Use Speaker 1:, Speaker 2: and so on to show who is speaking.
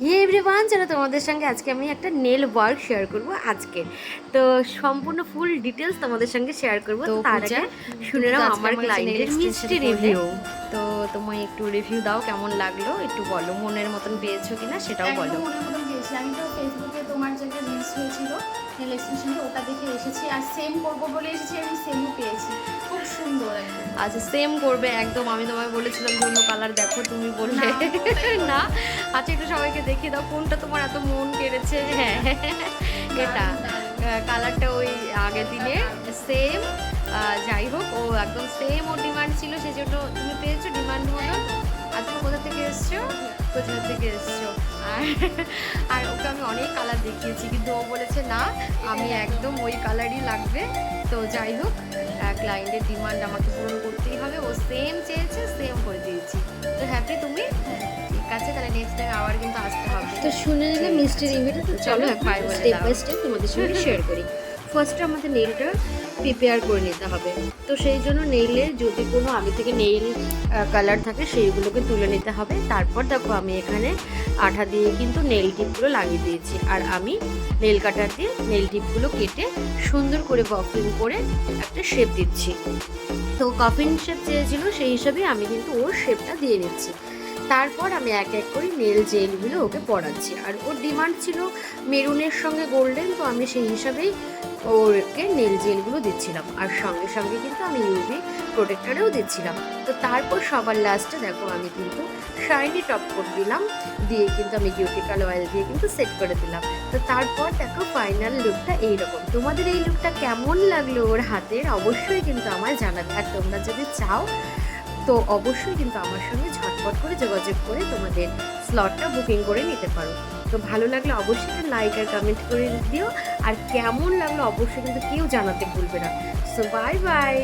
Speaker 1: হে everyone যারা তোমাদের সঙ্গে আজকে আমি একটা নেল ওয়ার্ক শেয়ার করব আজকে। তো সম্পূর্ণ ফুল ডিটেলস তোমাদের সঙ্গে শেয়ার করব। তার আগে শুনে নাও আমার
Speaker 2: আমার
Speaker 1: ক্লায়েন্টের মিষ্টি রিভিউ তো তোমায় একটু রিভিউ দাও কেমন লাগল? একটু বলো মনের মতন পেয়েছ কিনা সেটাও বলো।
Speaker 2: মনের মতন পেয়েছি। আমি তো ফেসবুকে তোমার যে রিলস হয়েছিল। নেল এক্সটেনশনটা ওটা দেখে এসেছি। আর সেম করব বলে এসেছি আমি সেমও পেয়েছি। খুব সুন্দর একদম।
Speaker 1: আচ্ছা সেম করবে একদম। আমি তোমায় বলেছিলাম অন্য কালার দেখো তুমি বললে।
Speaker 2: না,
Speaker 1: আচ্ছা একটু সবাইকে দেখিয়ে দাও কোনটা তোমার এত মন কেড়েছে? হ্যাঁ এটা। কালারটা ওই আগের দিনে সেম যাই হোক ও একদম সেম ওর ডিমান্ড ছিল সেই জন্য তুমি পেয়েছ ডিমান্ড মতন। আর তুমি কোথা থেকে এসছো? কোথা থেকে এসছো। আর ওকে আমি অনেক কালার দেখিয়েছি কিন্তু ও বলেছে না আমি একদম ওই কালারই লাগবে। তো যাই হোক ক্লায়েন্টের ডিমান্ড আমাকে পূরণ করতেই হবে। ও সেম চেয়েছে সেম করে দিয়েছি। তো হ্যাপি তুমি? ঠিক আছে তাহলে নেক্সট টাইম আবার কিন্তু আসতে হবে।
Speaker 3: তো শুনে নিলে মিষ্টি রিভিউটা তো
Speaker 1: চলো,
Speaker 3: চলো স্টেপ। বাই স্টেপ তোমাদের সঙ্গে শেয়ার করি। ফার্স্টে আমাদের নেইলটা প্রিপেয়ার করে নিতে হবে। তো সেই জন্য নেইলের যদি কোনো আগে থেকে নেইল কালার থাকে সেইগুলোকে তুলে নিতে হবে। তারপর দেখো আমি এখানে আঠা দিয়ে কিন্তু নেইল টিপগুলো লাগিয়ে দিয়েছি। আর আমি নেইল কাটার দিয়ে নেইল টিপগুলো কেটে সুন্দর করে বফিং করে একটা শেপ দিচ্ছি। তো কফিন শেপ চেয়েছিল সেই হিসাবে আমি কিন্তু ওর শেপটা দিয়ে নিচ্ছি। তারপর আমি এক এক করে নেল জেলগুলো ওকে পড়াচ্ছি আর ওর ডিমান্ড ছিল মেরুনের সঙ্গে গোল্ডেন তো আমি সেই হিসাবেই ওকে নেল জেলগুলো দিচ্ছিলাম। আর সঙ্গে সঙ্গে কিন্তু আমি ইউভি প্রোটেক্টরেও দিচ্ছিলাম। তো তারপর সবার লাস্টে দেখো আমি কিন্তু শাইনি টপ কোট দিলাম, দিয়ে কিন্তু আমি কিউটিক্যাল অয়েল দিয়ে কিন্তু সেট করে দিলাম। তো তারপর দেখো ফাইনাল লুকটা এইরকম। তোমাদের এই লুকটা কেমন লাগল ওর হাতের? অবশ্যই কিন্তু আমায় জানাবে। আর তোমরা যদি চাও তো অবশ্যই কিন্তু আমার সঙ্গে ঝটপট করে যোগাযোগ করে তোমাদের স্লটটা বুকিং করে নিতে পারো। তো ভালো লাগলে অবশ্যই লাইক আর কমেন্ট করে দিও। আর কেমন লাগল অবশ্যই কিন্তু কেউ জানাতে ভুলবে না। So bye bye